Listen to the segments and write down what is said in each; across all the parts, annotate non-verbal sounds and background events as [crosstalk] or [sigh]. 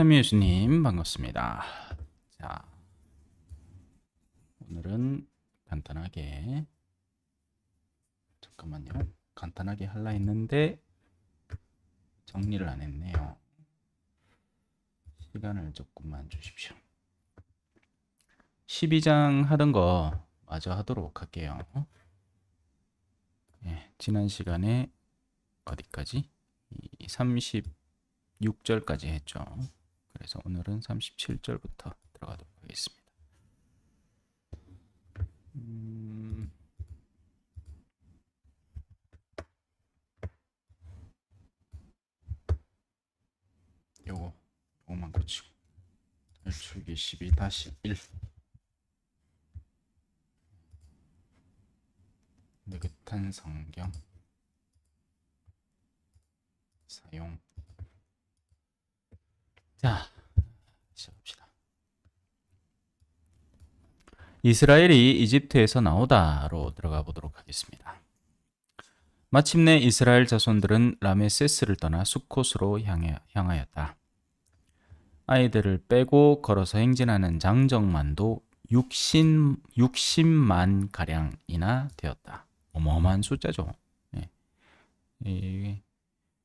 비타민 예수님 반갑습니다. 자, 오늘은 간단하게 잠깐만요. 간단하게 할라 했는데 정리를 안 했네요. 시간을 조금만 주십시오. 12장 하던 거 마저 하도록 할게요. 예, 지난 시간에 어디까지? 36절까지 했죠. 그래서 오늘은 37절부터 들어가도록 하겠습니다. 음... 요거 요거만 고치고. 탈출기 12 다시 1 느긋한 성경. 사용 자 시작합시다 이스라엘이 이집트에서 나오다로 들어가 보도록 하겠습니다 마침내 이스라엘 자손들은 라메세스를 떠나 수콧으로 향하였다 아이들을 빼고 걸어서 행진하는 장정만도 60, 60만 가량이나 되었다. 어마어마한 숫자죠. 예. 예.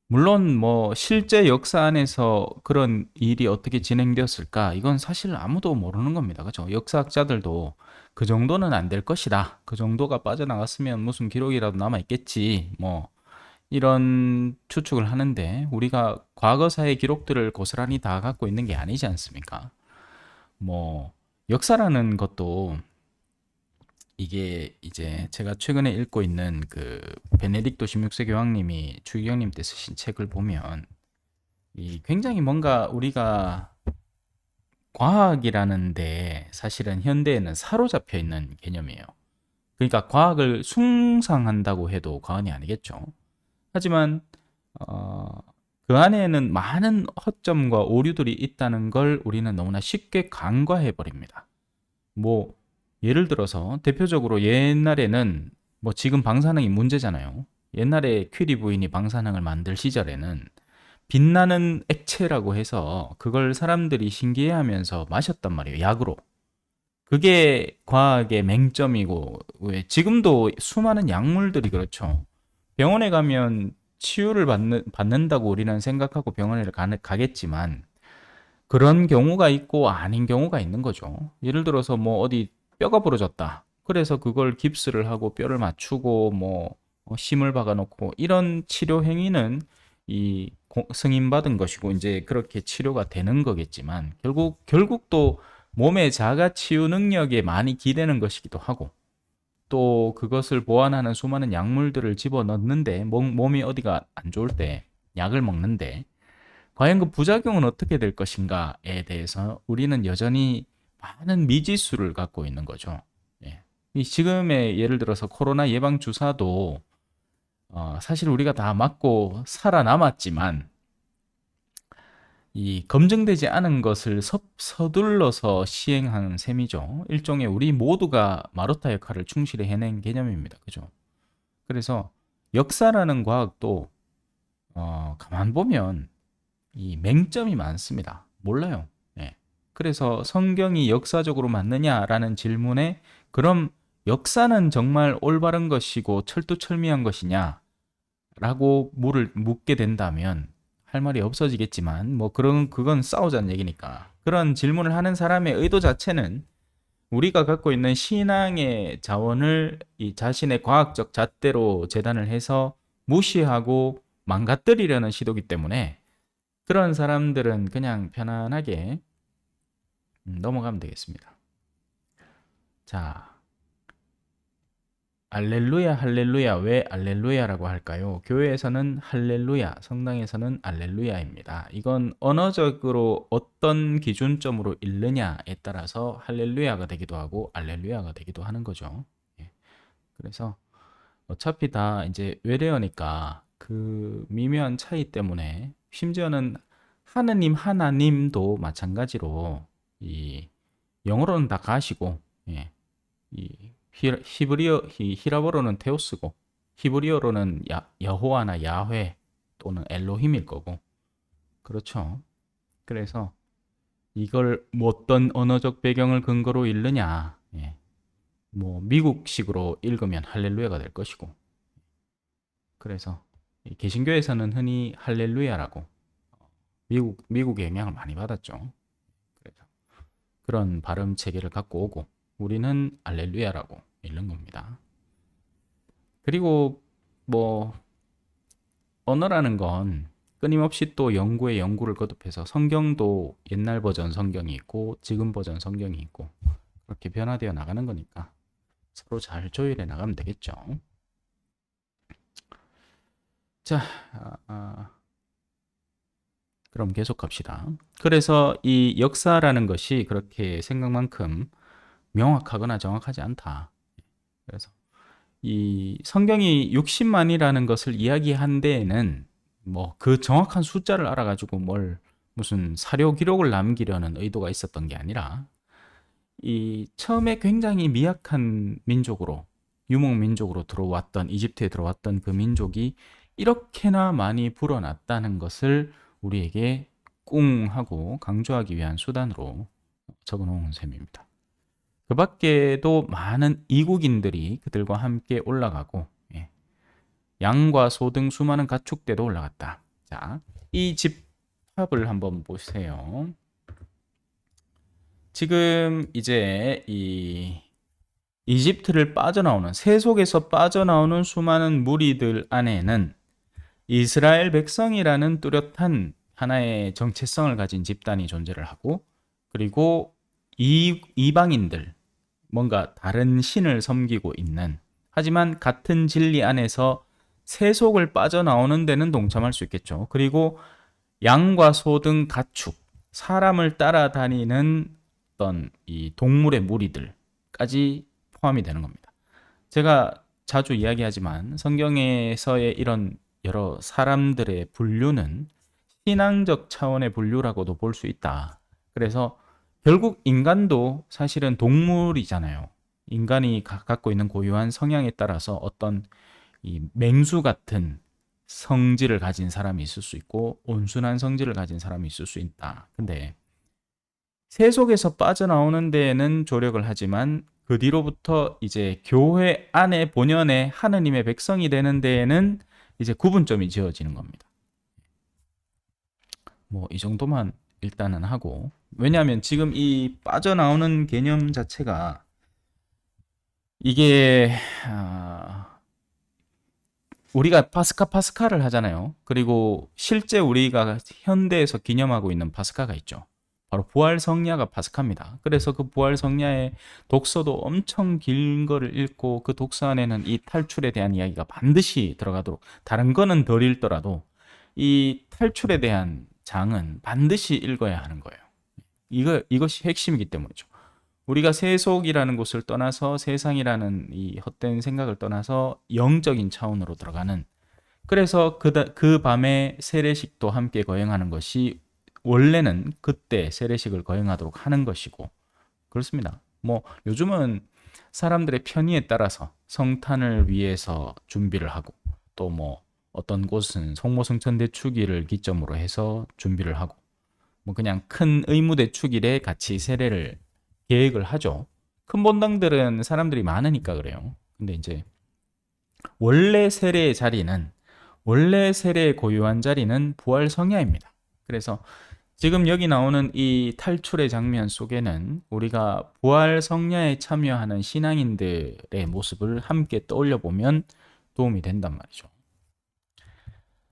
물론 뭐 실제 역사 안에서 그런 일이 어떻게 진행되었을까 이건 사실 아무도 모르는 겁니다. 그죠? 역사학자들도 그 정도는 안 될 것이다. 그 정도가 빠져나갔으면 무슨 기록이라도 남아 있겠지. 뭐 이런 추측을 하는데 우리가 과거사의 기록들을 고스란히 다 갖고 있는 게 아니지 않습니까? 뭐 역사라는 것도 이게 이제 제가 최근에 읽고 있는 그 베네딕토 16세 교황님이 주기경님 때 쓰신 책을 보면 이 굉장히 뭔가 우리가 과학이라는데 사실은 현대에는 사로잡혀 있는 개념이에요. 그러니까 과학을 숭상한다고 해도 과언이 아니겠죠. 하지만 어, 그 안에는 많은 허점과 오류들이 있다는 걸 우리는 너무나 쉽게 간과해 버립니다. 뭐 예를 들어서 대표적으로 옛날에는 뭐 지금 방사능이 문제잖아요. 옛날에 퀴리 부인이 방사능을 만들 시절에는 빛나는 액체라고 해서 그걸 사람들이 신기해하면서 마셨단 말이에요. 약으로. 그게 과학의 맹점이고 왜 지금도 수많은 약물들이 그렇죠. 병원에 가면 치유를 받는, 받는다고 우리는 생각하고 병원에 가, 가겠지만 그런 경우가 있고 아닌 경우가 있는 거죠. 예를 들어서 뭐 어디 뼈가 부러졌다. 그래서 그걸 깁스를 하고 뼈를 맞추고 뭐 심을 박아놓고 이런 치료 행위는 이 승인받은 것이고 이제 그렇게 치료가 되는 거겠지만 결국 결국 또 몸의 자가 치유 능력에 많이 기대는 것이기도 하고 또 그것을 보완하는 수많은 약물들을 집어넣는데 몸, 이 어디가 안 좋을 때 약을 먹는데 과연 그 부작용은 어떻게 될 것인가에 대해서 우리는 여전히 많은 미지수를 갖고 있는 거죠. 예. 지금의 예를 들어서 코로나 예방 주사도 어, 사실 우리가 다 맞고 살아남았지만 이 검증되지 않은 것을 서, 서둘러서 시행하는 셈이죠. 일종의 우리 모두가 마루타 역할을 충실히 해낸 개념입니다. 그죠? 그래서 역사라는 과학도 어, 가만 보면 이 맹점이 많습니다. 몰라요. 네. 그래서 성경이 역사적으로 맞느냐라는 질문에 그럼 역사는 정말 올바른 것이고 철두철미한 것이냐? 라고 물을 묻게 된다면 할 말이 없어지겠지만 뭐 그런 그건 싸우자는 얘기니까 그런 질문을 하는 사람의 의도 자체는 우리가 갖고 있는 신앙의 자원을 이 자신의 과학적 잣대로 재단을 해서 무시하고 망가뜨리려는 시도기 때문에 그런 사람들은 그냥 편안하게 음, 넘어가면 되겠습니다. 자, 알렐루야 할렐루야 왜 알렐루야라고 할까요? 교회에서는 할렐루야, 성당에서는 알렐루야입니다. 이건 언어적으로 어떤 기준점으로 읽느냐에 따라서 할렐루야가 되기도 하고 알렐루야가 되기도 하는 거죠. 예. 그래서 어차피 다 이제 외래어니까 그 미묘한 차이 때문에 심지어는 하느님 하나님도 마찬가지로 이 영어로는 다 가시고 예. 이 히브리어 히라버로는 테오스고 히브리어로는 야, 여호와나 야훼 또는 엘로힘일 거고 그렇죠. 그래서 이걸 뭐 어떤 언어적 배경을 근거로 읽느냐. 예. 뭐 미국식으로 읽으면 할렐루야가 될 것이고. 그래서 이 개신교에서는 흔히 할렐루야라고 미국 미국의 영향을 많이 받았죠. 그런 발음 체계를 갖고 오고 우리는 할렐루야라고 읽는 겁니다. 그리고 뭐 언어라는 건 끊임없이 또 연구에 연구를 거듭해서 성경도 옛날 버전 성경이 있고 지금 버전 성경이 있고 그렇게 변화되어 나가는 거니까 서로 잘 조율해 나가면 되겠죠. 자, 아, 아, 그럼 계속 갑시다. 그래서 이 역사라는 것이 그렇게 생각만큼 명확하거나 정확하지 않다. 그래서 이 성경이 60만이라는 것을 이야기한 데에는 뭐 그 정확한 숫자를 알아가지고 뭘 무슨 사료 기록을 남기려는 의도가 있었던 게 아니라 이 처음에 굉장히 미약한 민족으로 유목 민족으로 들어왔던 이집트에 들어왔던 그 민족이 이렇게나 많이 불어났다는 것을 우리에게 꿍 하고 강조하기 위한 수단으로 적어놓은 셈입니다. 그 밖에도 많은 이국인들이 그들과 함께 올라가고 예. 양과 소 등 수많은 가축대도 올라갔다. 자, 이 집합을 한번 보세요. 지금 이제 이 이집트를 빠져나오는 세 속에서 빠져나오는 수많은 무리들 안에는 이스라엘 백성이라는 뚜렷한 하나의 정체성을 가진 집단이 존재를 하고 그리고 이, 이방인들 뭔가 다른 신을 섬기고 있는 하지만 같은 진리 안에서 세속을 빠져나오는 데는 동참할 수 있겠죠. 그리고 양과 소 등 가축, 사람을 따라다니는 어떤 이 동물의 무리들까지 포함이 되는 겁니다. 제가 자주 이야기하지만 성경에서의 이런 여러 사람들의 분류는 신앙적 차원의 분류라고도 볼 수 있다. 그래서 결국 인간도 사실은 동물이잖아요. 인간이 가- 갖고 있는 고유한 성향에 따라서 어떤 이 맹수 같은 성질을 가진 사람이 있을 수 있고 온순한 성질을 가진 사람이 있을 수 있다. 근데 세 속에서 빠져나오는 데에는 조력을 하지만 그 뒤로부터 이제 교회 안에 본연의 하느님의 백성이 되는 데에는 이제 구분점이 지어지는 겁니다. 뭐 이 정도만 일단은 하고 왜냐하면 지금 이 빠져나오는 개념 자체가 이게 아, 우리가 파스카 파스카를 하잖아요. 그리고 실제 우리가 현대에서 기념하고 있는 파스카가 있죠. 바로 부활 성야가 파스카입니다. 그래서 그 부활 성야의 독서도 엄청 긴 거를 읽고 그 독서 안에는 이 탈출에 대한 이야기가 반드시 들어가도록 다른 거는 덜 읽더라도 이 탈출에 대한 장은 반드시 읽어야 하는 거예요. 이거 이것이 핵심이기 때문이죠. 우리가 세속이라는 곳을 떠나서 세상이라는 이 헛된 생각을 떠나서 영적인 차원으로 들어가는 그래서 그, 그 밤에 세례식도 함께 거행하는 것이 원래는 그때 세례식을 거행하도록 하는 것이고 그렇습니다. 뭐 요즘은 사람들의 편의에 따라서 성탄을 위해서 준비를 하고 또 뭐 어떤 곳은 성모성천 대축일을 기점으로 해서 준비를 하고 뭐 그냥 큰 의무 대축일에 같이 세례를 계획을 하죠. 큰 본당들은 사람들이 많으니까 그래요. 근데 이제 원래 세례의 자리는 원래 세례의 고유한 자리는 부활 성야입니다. 그래서 지금 여기 나오는 이 탈출의 장면 속에는 우리가 부활 성야에 참여하는 신앙인들의 모습을 함께 떠올려 보면 도움이 된단 말이죠.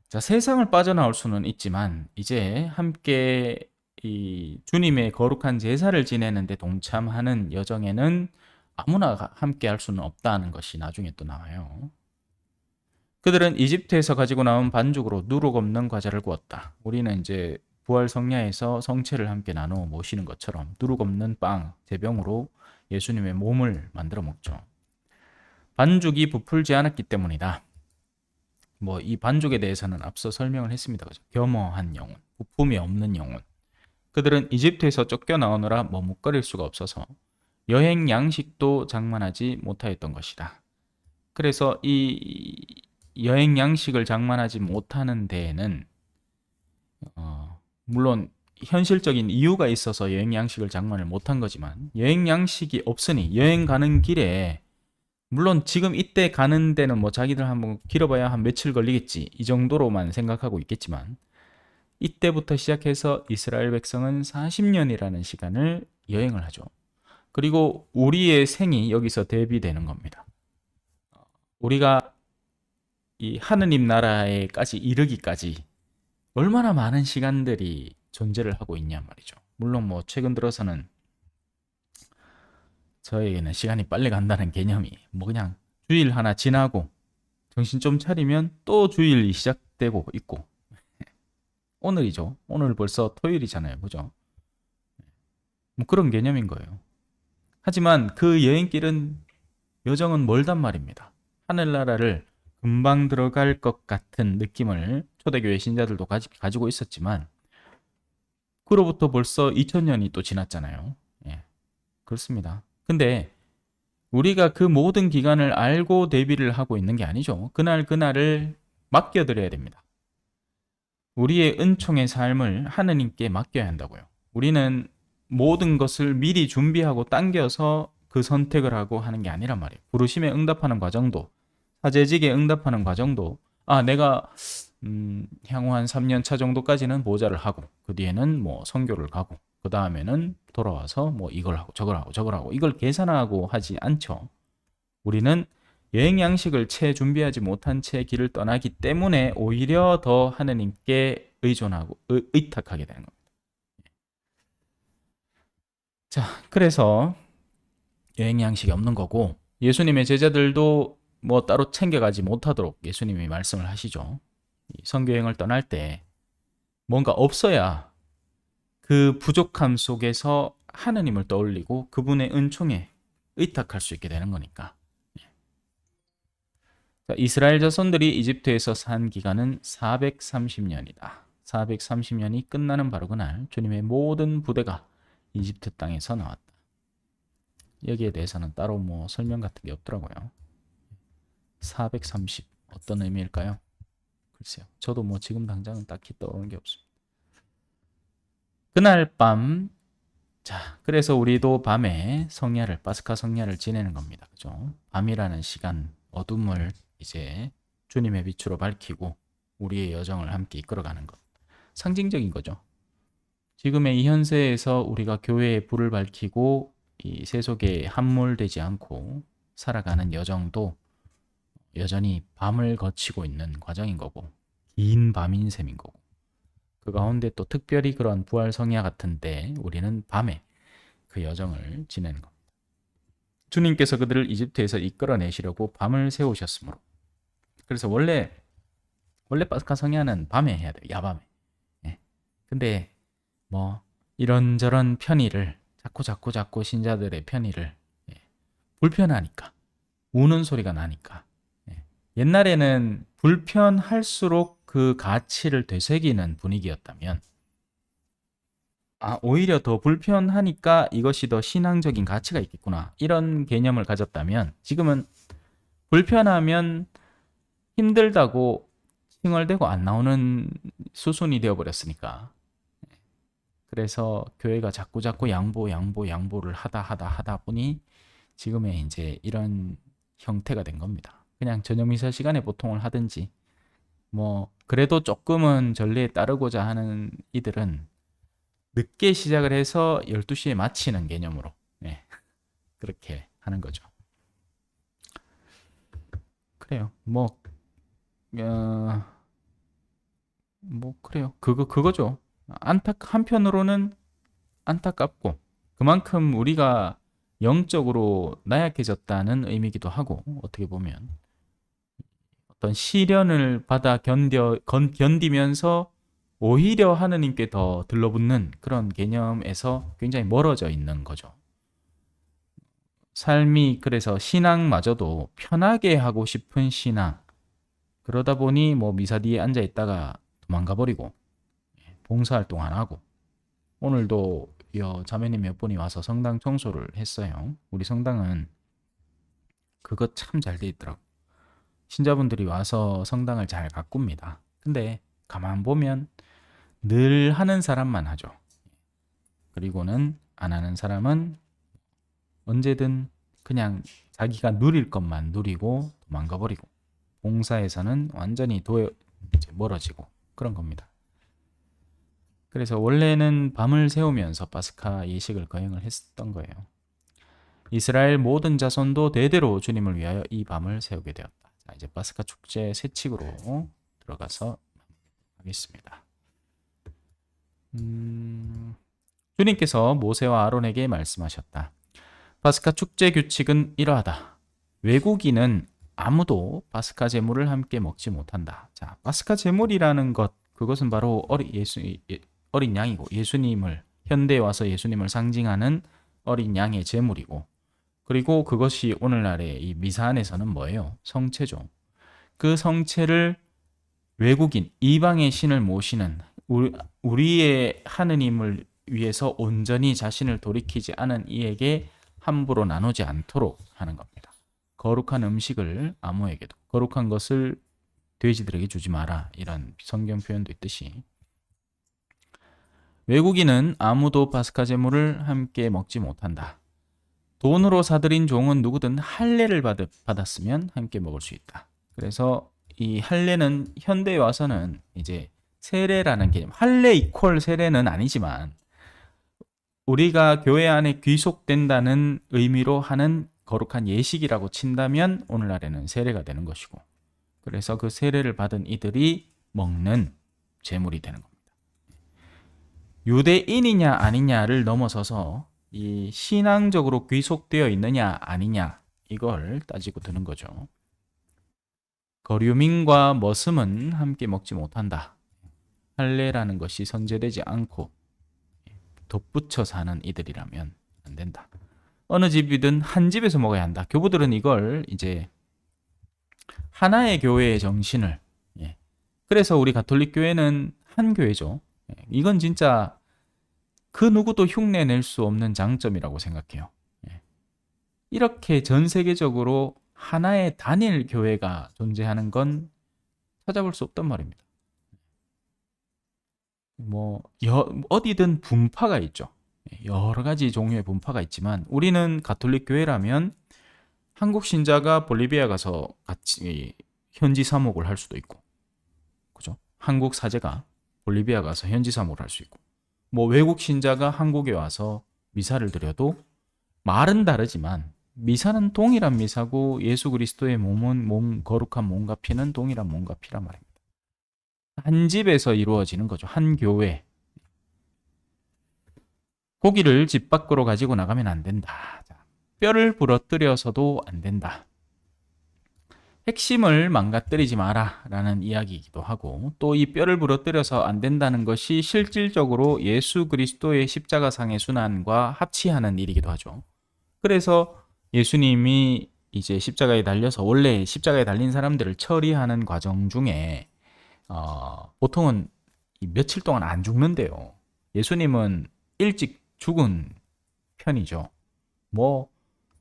자, 세상을 빠져나올 수는 있지만 이제 함께 이 주님의 거룩한 제사를 지내는데 동참하는 여정에는 아무나 가- 함께 할 수는 없다는 것이 나중에 또 나와요. 그들은 이집트에서 가지고 나온 반죽으로 누룩 없는 과자를 구웠다. 우리는 이제 부활 성야에서 성체를 함께 나누어 모시는 것처럼 누룩 없는 빵, 제병으로 예수님의 몸을 만들어 먹죠. 반죽이 부풀지 않았기 때문이다. 뭐 이 반죽에 대해서는 앞서 설명을 했습니다. 그죠? 겸허한 영혼, 부품이 없는 영혼. 그들은 이집트에서 쫓겨 나오느라 머뭇거릴 수가 없어서 여행 양식도 장만하지 못하였던 것이다. 그래서 이 여행 양식을 장만하지 못하는 데에는 어, 물론 현실적인 이유가 있어서 여행 양식을 장만을 못한 거지만 여행 양식이 없으니 여행 가는 길에 물론 지금 이때 가는 데는 뭐 자기들 한번 길어봐야 한 며칠 걸리겠지 이 정도로만 생각하고 있겠지만 이때부터 시작해서 이스라엘 백성은 40년이라는 시간을 여행을 하죠. 그리고 우리의 생이 여기서 대비되는 겁니다. 우리가 이 하느님 나라에까지 이르기까지 얼마나 많은 시간들이 존재를 하고 있냐 말이죠. 물론 뭐 최근 들어서는 저에게는 시간이 빨리 간다는 개념이 뭐 그냥 주일 하나 지나고 정신 좀 차리면 또 주일이 시작되고 있고 [laughs] 오늘이죠. 오늘 벌써 토요일이잖아요. 그죠? 뭐 그런 개념인 거예요. 하지만 그 여행길은 여정은 멀단 말입니다. 하늘나라를 금방 들어갈 것 같은 느낌을 초대교회 신자들도 가지, 가지고 있었지만 그로부터 벌써 2000년이 또 지났잖아요. 예. 그렇습니다. 근데 우리가 그 모든 기간을 알고 대비를 하고 있는 게 아니죠. 그날 그날을 맡겨드려야 됩니다. 우리의 은총의 삶을 하느님께 맡겨야 한다고요. 우리는 모든 것을 미리 준비하고 당겨서 그 선택을 하고 하는 게 아니란 말이에요. 부르심에 응답하는 과정도, 사제직에 응답하는 과정도, 아, 내가, 음, 향후 한 3년 차 정도까지는 보좌를 하고, 그 뒤에는 뭐 선교를 가고, 그 다음에는 돌아와서 뭐 이걸 하고 저걸 하고 저걸 하고 이걸 계산하고 하지 않죠. 우리는 여행 양식을 채 준비하지 못한 채 길을 떠나기 때문에 오히려 더 하느님께 의존하고 의, 의탁하게 되는 겁니다. 자, 그래서 여행 양식이 없는 거고 예수님의 제자들도 뭐 따로 챙겨가지 못하도록 예수님이 말씀을 하시죠. 선교여행을 떠날 때 뭔가 없어야 그 부족함 속에서 하느님을 떠올리고 그분의 은총에 의탁할 수 있게 되는 거니까. 예. 자, 이스라엘 자손들이 이집트에서 산 기간은 430년이다. 430년이 끝나는 바로 그날 주님의 모든 부대가 이집트 땅에서 나왔다. 여기에 대해서는 따로 뭐 설명 같은 게 없더라고요. 430 어떤 의미일까요? 글쎄요. 저도 뭐 지금 당장은 딱히 떠오르는 게 없습니다. 그날 밤, 자, 그래서 우리도 밤에 성야를, 파스카 성야를 지내는 겁니다. 그죠? 밤이라는 시간, 어둠을 이제 주님의 빛으로 밝히고 우리의 여정을 함께 이끌어가는 것. 상징적인 거죠. 지금의 이 현세에서 우리가 교회의 불을 밝히고 이 세속에 함몰되지 않고 살아가는 여정도 여전히 밤을 거치고 있는 과정인 거고, 긴 밤인 셈인 거고. 그 가운데 또 특별히 그런 부활 성야 같은데 우리는 밤에 그 여정을 지내는 겁니다. 주님께서 그들을 이집트에서 이끌어내시려고 밤을 세우셨으므로. 그래서 원래 원래 파스카 성야는 밤에 해야 돼요. 야밤에. 예. 근데 뭐 이런저런 편의를 자꾸 자꾸 자꾸 신자들의 편의를 예. 불편하니까 우는 소리가 나니까 예. 옛날에는 불편할수록 그 가치를 되새기는 분위기였다면 아, 오히려 더 불편하니까 이것이 더 신앙적인 가치가 있겠구나. 이런 개념을 가졌다면 지금은 불편하면 힘들다고 칭얼대고 안 나오는 수순이 되어버렸으니까. 그래서 교회가 자꾸 자꾸 양보, 양보, 양보를 하다 하다 하다 보니 지금의 이제 이런 형태가 된 겁니다. 그냥 저녁 미사 시간에 보통을 하든지 뭐 그래도 조금은 전례에 따르고자 하는 이들은 늦게 시작을 해서 12시에 마치는 개념으로 네. [laughs] 그렇게 하는 거죠. 그래요. 뭐, 어, 뭐 그래요. 그거 그거죠. 안타 한편으로는 안타깝고 그만큼 우리가 영적으로 나약해졌다는 의미기도 하고 어떻게 보면 어떤 시련을 받아 견뎌 건, 견디면서 오히려 하느님께 더 들러붙는 그런 개념에서 굉장히 멀어져 있는 거죠. 삶이 그래서 신앙마저도 편하게 하고 싶은 신앙. 그러다 보니 뭐 미사 뒤에 앉아 있다가 도망가 버리고 예, 봉사활동 안 하고 오늘도 여 자매님 몇 분이 와서 성당 청소를 했어요. 우리 성당은 그거 참잘 돼 있더라고. 신자분들이 와서 성당을 잘 가꿉니다. 근데 가만 보면 늘 하는 사람만 하죠. 그리고는 안 하는 사람은 언제든 그냥 자기가 누릴 것만 누리고 도망가 버리고 봉사에서는 완전히 도 멀어지고 그런 겁니다. 그래서 원래는 밤을 새우면서 파스카 예식을 거행을 했었던 거예요. 이스라엘 모든 자손도 대대로 주님을 위하여 이 밤을 세우게 되었다. 자, 이제 파스카 축제 세칙으로 들어가서 하겠습니다. 음, 주님께서 모세와 아론에게 말씀하셨다. 파스카 축제 규칙은 이러하다. 외국인은 아무도 파스카 제물을 함께 먹지 못한다. 자, 파스카 제물이라는 것 그것은 바로 어리, 예수, 예, 어린 양이고 예수님을 현대에 와서 예수님을 상징하는 어린 양의 제물이고 그리고 그것이 오늘날의 이 미사 안에서는 뭐예요? 성체죠. 그 성체를 외국인 이방의 신을 모시는 우리, 우리의 하느님을 위해서 온전히 자신을 돌이키지 않은 이에게 함부로 나누지 않도록 하는 겁니다. 거룩한 음식을 아무에게도 거룩한 것을 돼지들에게 주지 마라 이런 성경 표현도 있듯이 외국인은 아무도 파스카 제물을 함께 먹지 못한다. 돈으로 사들인 종은 누구든 할례를 받, 받았으면 함께 먹을 수 있다. 그래서 이 할례는 현대에 와서는 이제 세례라는 개념, 할례 이퀄 세례는 아니지만 우리가 교회 안에 귀속된다는 의미로 하는 거룩한 예식이라고 친다면 오늘날에는 세례가 되는 것이고 그래서 그 세례를 받은 이들이 먹는 제물이 되는 겁니다. 유대인이냐 아니냐를 넘어서서 이 신앙적으로 귀속되어 있느냐 아니냐 이걸 따지고 드는 거죠. 거류민과 머슴은 함께 먹지 못한다. 할례라는 것이 선제되지 않고 덧붙여 사는 이들이라면 안 된다. 어느 집이든 한 집에서 먹어야 한다. 교부들은 이걸 이제 하나의 교회의 정신을 예. 그래서 우리 가톨릭 교회는 한 교회죠. 예. 이건 진짜 그 누구도 흉내낼 수 없는 장점이라고 생각해요. 예. 이렇게 전 세계적으로 하나의 단일 교회가 존재하는 건 찾아볼 수 없단 말입니다. 뭐 여, 어디든 분파가 있죠. 예, 여러 가지 종류의 분파가 있지만 우리는 가톨릭 교회라면 한국 신자가 볼리비아 가서 같이 현지 사목을 할 수도 있고, 그죠? 한국 사제가 볼리비아 가서 현지 사목을 할 수 있고, 뭐 외국 신자가 한국에 와서 미사를 드려도 말은 다르지만 미사는 동일한 미사고 예수 그리스도의 몸은 몸 거룩한 몸과 피는 동일한 몸과 피란 말입니다. 한 집에서 이루어지는 거죠. 한 교회. 고기를 집 밖으로 가지고 나가면 안 된다. 자, 뼈를 부러뜨려서도 안 된다. 핵심을 망가뜨리지 마라 라는 이야기이기도 하고 또 이 뼈를 부러뜨려서 안 된다는 것이 실질적으로 예수 그리스도의 십자가상의 순환과 합치하는 일이기도 하죠. 그래서 예수님이 이제 십자가에 달려서 원래 십자가에 달린 사람들을 처리하는 과정 중에 어, 보통은 며칠 동안 안 죽는데요. 예수님은 일찍 죽은 편이죠. 뭐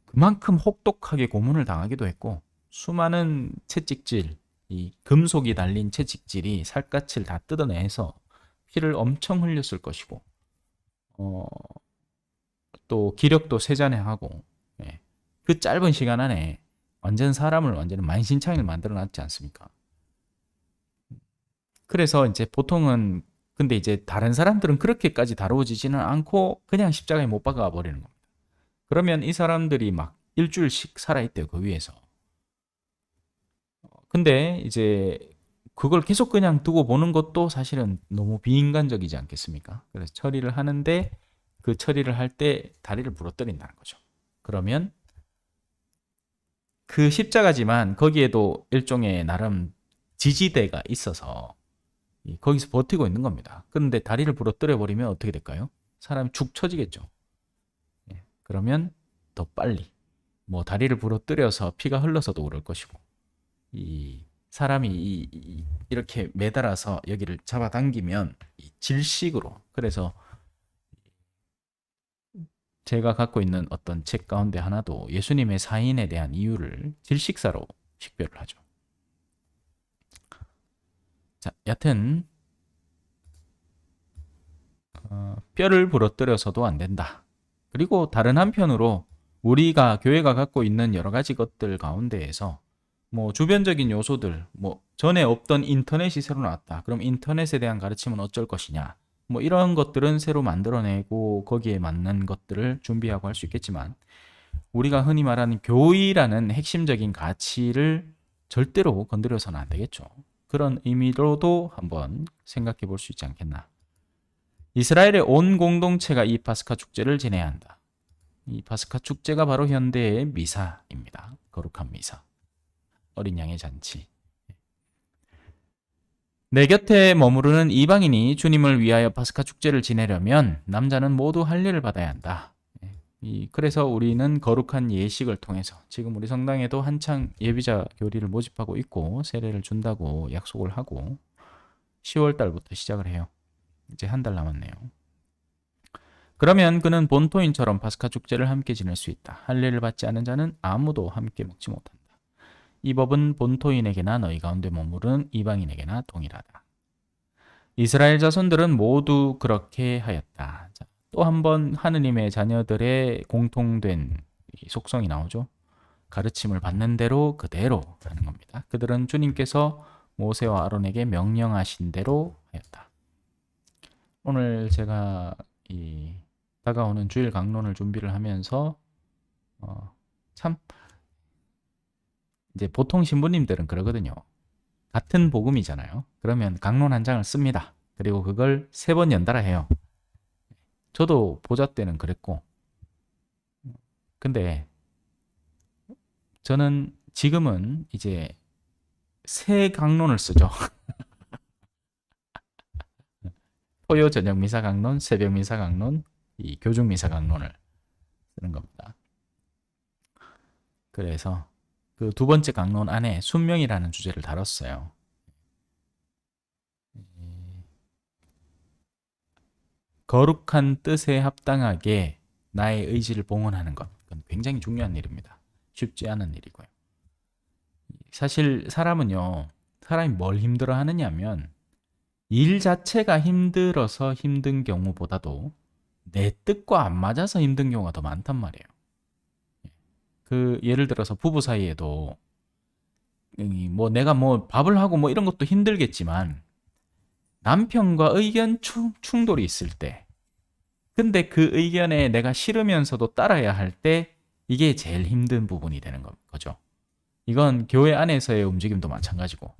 그만큼 혹독하게 고문을 당하기도 했고 수많은 채찍질, 이 금속이 달린 채찍질이 살갗을 다 뜯어내서 피를 엄청 흘렸을 것이고 어, 또 기력도 세잔해하고 예. 그 짧은 시간 안에 완전 사람을 완전히 만신창이를 만들어 놨지 않습니까? 그래서 이제 보통은 근데 이제 다른 사람들은 그렇게까지 다루어지지는 않고 그냥 십자가에 못 박아 버리는 겁니다. 그러면 이 사람들이 막 일주일씩 살아있대요 그 위에서. 근데 이제 그걸 계속 그냥 두고 보는 것도 사실은 너무 비인간적이지 않겠습니까? 그래서 처리를 하는데 그 처리를 할 때 다리를 부러뜨린다는 거죠. 그러면 그 십자가지만 거기에도 일종의 나름 지지대가 있어서 거기서 버티고 있는 겁니다. 그런데 다리를 부러뜨려 버리면 어떻게 될까요? 사람이 축 처지겠죠. 예, 그러면 더 빨리 뭐 다리를 부러뜨려서 피가 흘러서도 그럴 것이고 이 사람이 이, 이, 이렇게 매달아서 여기를 잡아당기면 질식으로 그래서 제가 갖고 있는 어떤 책 가운데 하나도 예수님의 사인에 대한 이유를 질식사로 식별을 하죠. 자, 여튼 어, 뼈를 부러뜨려서도 안 된다. 그리고 다른 한편으로 우리가 교회가 갖고 있는 여러 가지 것들 가운데에서 뭐 주변적인 요소들, 뭐 전에 없던 인터넷이 새로 나왔다. 그럼 인터넷에 대한 가르침은 어쩔 것이냐? 뭐 이런 것들은 새로 만들어내고 거기에 맞는 것들을 준비하고 할 수 있겠지만 우리가 흔히 말하는 교의라는 핵심적인 가치를 절대로 건드려서는 안 되겠죠. 그런 의미로도 한번 생각해 볼 수 있지 않겠나. 이스라엘의 온 공동체가 이 파스카 축제를 지내야 한다. 이 파스카 축제가 바로 현대의 미사입니다. 거룩한 미사. 어린 양의 잔치. 내 곁에 머무르는 이방인이 주님을 위하여 파스카 축제를 지내려면 남자는 모두 할례를 받아야 한다. 예. 이 그래서 우리는 거룩한 예식을 통해서 지금 우리 성당에도 한창 예비자 교리를 모집하고 있고 세례를 준다고 약속을 하고 10월 달부터 시작을 해요. 이제 한 달 남았네요. 그러면 그는 본토인처럼 파스카 축제를 함께 지낼 수 있다. 할례를 받지 않은 자는 아무도 함께 먹지 못한다. 이 법은 본토인에게나 너희 가운데 머무른 이방인에게나 동일하다. 이스라엘 자손들은 모두 그렇게 하였다. 또 한 번 하느님의 자녀들의 공통된 속성이 나오죠. 가르침을 받는 대로 그대로 하는 겁니다. 그들은 주님께서 모세와 아론에게 명령하신 대로 하였다. 오늘 제가 이 다가오는 주일 강론을 준비를 하면서 어, 참 이제 보통 신부님들은 그러거든요. 같은 복음이잖아요. 그러면 강론 한 장을 씁니다. 그리고 그걸 세 번 연달아 해요. 저도 보자 때는 그랬고. 근데 저는 지금은 이제 새 강론을 쓰죠. [laughs] 토요 저녁 미사 강론, 새벽 미사 강론, 이 교중 미사 강론을 쓰는 겁니다. 그래서 그 두 번째 강론 안에 순명이라는 주제를 다뤘어요. 거룩한 뜻에 합당하게 나의 의지를 봉헌하는 것. 그건 굉장히 중요한 일입니다. 쉽지 않은 일이고요. 사실 사람은요, 사람이 뭘 힘들어 하느냐면, 일 자체가 힘들어서 힘든 경우보다도 내 뜻과 안 맞아서 힘든 경우가 더 많단 말이에요. 그 예를 들어서 부부 사이에도 뭐 내가 뭐 밥을 하고 뭐 이런 것도 힘들겠지만 남편과 의견 충, 충돌이 있을 때 근데 그 의견에 내가 싫으면서도 따라야 할 때 이게 제일 힘든 부분이 되는 거죠. 이건 교회 안에서의 움직임도 마찬가지고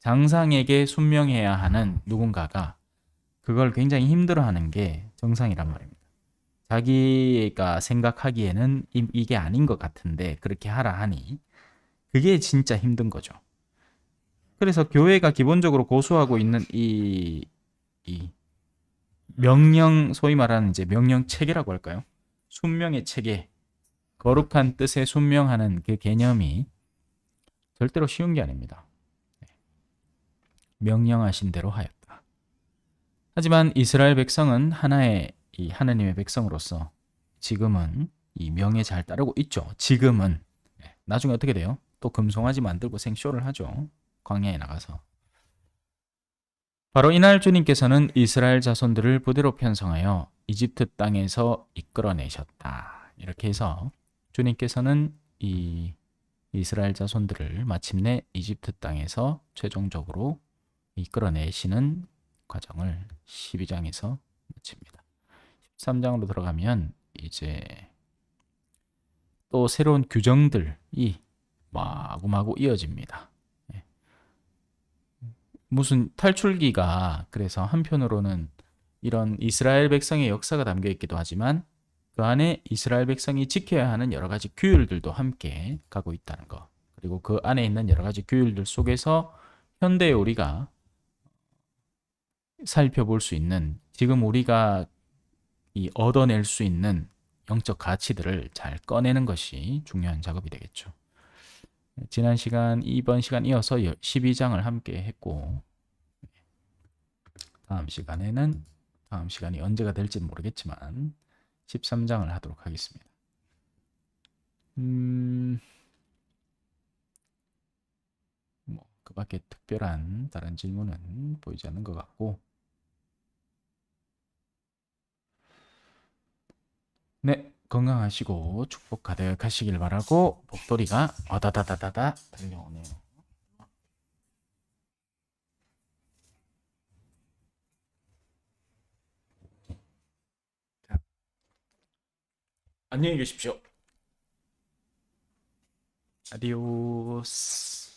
장상에게 순명해야 하는 누군가가 그걸 굉장히 힘들어하는 게 정상이란 말입니다. 자기가 생각하기에는 이, 게 아닌 것 같은데 그렇게 하라 하니 그게 진짜 힘든 거죠. 그래서 교회가 기본적으로 고수하고 있는 이, 이 명령 소위 말하는 이제 명령 체계라고 할까요? 순명의 체계, 거룩한 뜻에 순명하는 그 개념이 절대로 쉬운 게 아닙니다. 네. 명령하신 대로 하였다. 하지만 이스라엘 백성은 하나의 이 하나님의 백성으로서 지금은 이 명에 잘 따르고 있죠. 지금은 예, 나중에 어떻게 돼요? 또 금송아지 만들고 생쇼를 하죠. 광야에 나가서. 바로 이날 주님께서는 이스라엘 자손들을 부대로 편성하여 이집트 땅에서 이끌어내셨다. 이렇게 해서 주님께서는 이 이스라엘 자손들을 마침내 이집트 땅에서 최종적으로 이끌어내시는 과정을 12장에서 마칩니다. 13장으로 들어가면 이제 또 새로운 규정들이 마구마구 이어집니다. 예. 무슨 탈출기가 그래서 한편으로는 이런 이스라엘 백성의 역사가 담겨 있기도 하지만 그 안에 이스라엘 백성이 지켜야 하는 여러 가지 규율들도 함께 가고 있다는 것. 그리고 그 안에 있는 여러 가지 규율들 속에서 현대의 우리가 살펴볼 수 있는 지금 우리가 이 얻어낼 수 있는 영적 가치들을 잘 꺼내는 것이 중요한 작업이 되겠죠. 지난 시간, 이번 시간 이어서 12장을 함께 했고, 다음 시간에는, 다음 시간이 언제가 될지는 모르겠지만, 13장을 하도록 하겠습니다. 음, 뭐, 그 밖에 특별한 다른 질문은 보이지 않는 것 같고, 건강하시고 축복 가득하시길 바라고 복돌이가 어다다다다다 달려오네요. 자, 안녕히 계십시오. 아디오스.